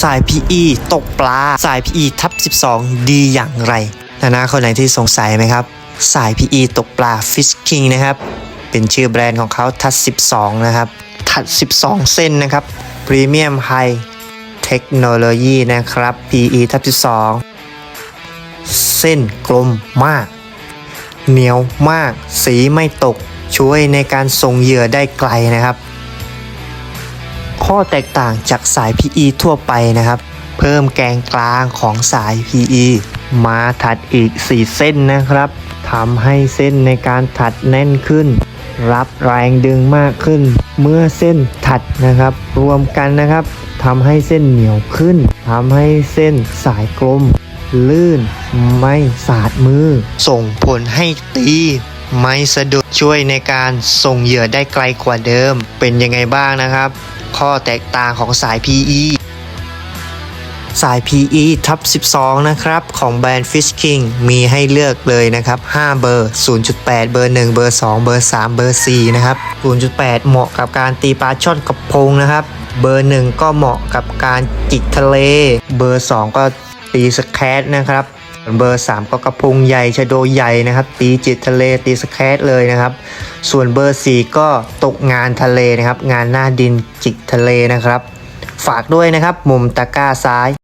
สาย PE ตกปลา สาย PE ทับ 12 ดีอย่างไรนานาคนไหนที่สงสัยไหมครับ สาย PE ตกปลา Fish King นะครับ เป็นชื่อแบรนด์ของเขาทัด 12 นะครับ ทัด 12 เส้นนะครับพรีเมียมไฮเทคโนโลยีนะครับ PE ทับ 12 เส้นกลมมาก เหนียวมาก สีไม่ตก ช่วยในการส่งเหยื่อได้ไกลนะครับ ข้อแตกต่างจากสาย PE ทั่วไปนะครับ เพิ่มแกนกลางของสาย PE มาถัดอีก 4 เส้นนะครับทำให้เส้นในการถัดแน่นขึ้น รับแรงดึงมากขึ้น เมื่อเส้นถัดนะครับ รวมกันนะครับทำให้เส้นเหนียวขึ้นทำให้เส้นสายกลม ลื่น ไม่สาดมือ ส่งผลให้ตี ไม่สะดุดช่วยในการส่งเหยื่อได้ไกลกว่าเดิม เป็นยังไงบ้างนะครับ ข้อแตกต่างของสาย PE สาย PE ทับ 12 นะครับ ของแบรนด์ Fish King มีให้เลือกเลยนะครับ 5 เบอร์ 0.8 เบอร์ 1 เบอร์ 2 เบอร์ 3 เบอร์ 4 นะครับ 0.8 เหมาะกับการตีปลาช่อนกระพงนะครับ เบอร์ 1 ก็เหมาะกับการจิกทะเล เบอร์ 2 ก็ตีสแครนะครับ เบอร์ 3 ก็กระพงใหญ่ชะโดใหญ่นะครับ ตีจิตทะเลตีสแครเลยนะครับ ส่วนเบอร์ 4 ก็ตกงานทะเลนะครับ งานหน้าดินจิกทะเลนะครับ ฝากด้วยนะครับ มุมตะกร้าซ้าย